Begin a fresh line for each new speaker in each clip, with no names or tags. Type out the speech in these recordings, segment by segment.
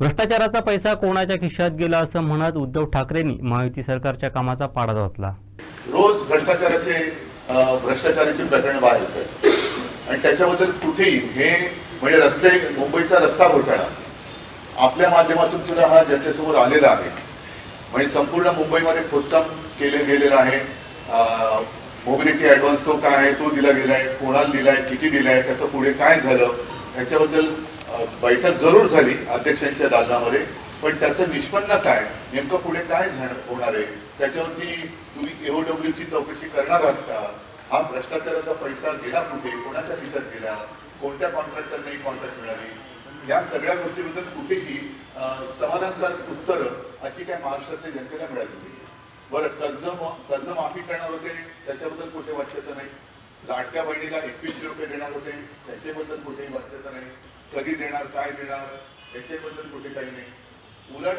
भ्रष्टाचाराचा पैसा कोणाच्या खिशात गेला असं म्हणत उद्धव ठाकरेंनी महायुती सरकारच्या कामाचा पाडा घातला
रोज भ्रष्टाचाराचे भ्रष्टाचाराची प्रकरण बाहेर येतात आणि त्याच्याबद्दल कुठेही हे म्हणजे रस्ते मुंबईचा रस्ता घोटाळा. आपल्या माध्यमातून सुद्धा हा जनतेसमोर आलेला आहे. म्हणजे संपूर्ण मुंबईमध्ये खोदकाम केले गेलेलं आहे. मोबिलिटी ऍडव्हान्स तो काय आहे तो दिला गेलाय कोणाला दिलाय किती दिलाय त्याचं पुढे काय झालं याच्याबद्दल बैठक जरूर झाली अध्यक्षांच्या दादामध्ये पण त्याचं निष्पन्न काय नेमकं पुढे काय होणार आहे त्याच्यावरती तुम्ही एओडब्ल्यूची चौकशी करणार आहात का? हा भ्रष्टाचाराचा पैसा गेला कुठे? कोणाच्या खिशात गेला? कोणत्या कॉन्ट्रॅक्टरने कॉन्ट्रॅक्ट मिळाली? या सगळ्या गोष्टीबद्दल कुठेही अ, समाधानकारक उत्तर अशी काय महाराष्ट्रातल्या जनतेला मिळाली नाही. बरं कर्ज कर्ज माफी करणार होते त्याच्याबद्दल कुठे वाटत नाही. लाडक्या बहिणीला एकवीसशे रुपये देणार होते. त्याच्याबद्दल कुठेही वाच्यता नाही. कधी देणार काय देणार त्याच्याबद्दल कुठे काही नाही. उलट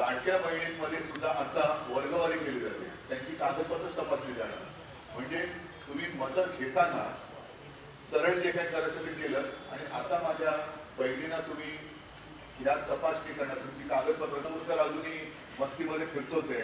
लाडक्या बहिणींमध्ये सुद्धा आता वर्गवारी केली जाते. त्यांची कागदपत्र तपासली जाणार. म्हणजे तुम्ही मदत घेताना सरळ जे काही करायचं ते केलं आणि आता माझ्या बहिणींना तुम्ही या तपासणी करणार. तुमची कागदपत्र तर अजूनही मस्तीमध्ये फिरतोच आहे.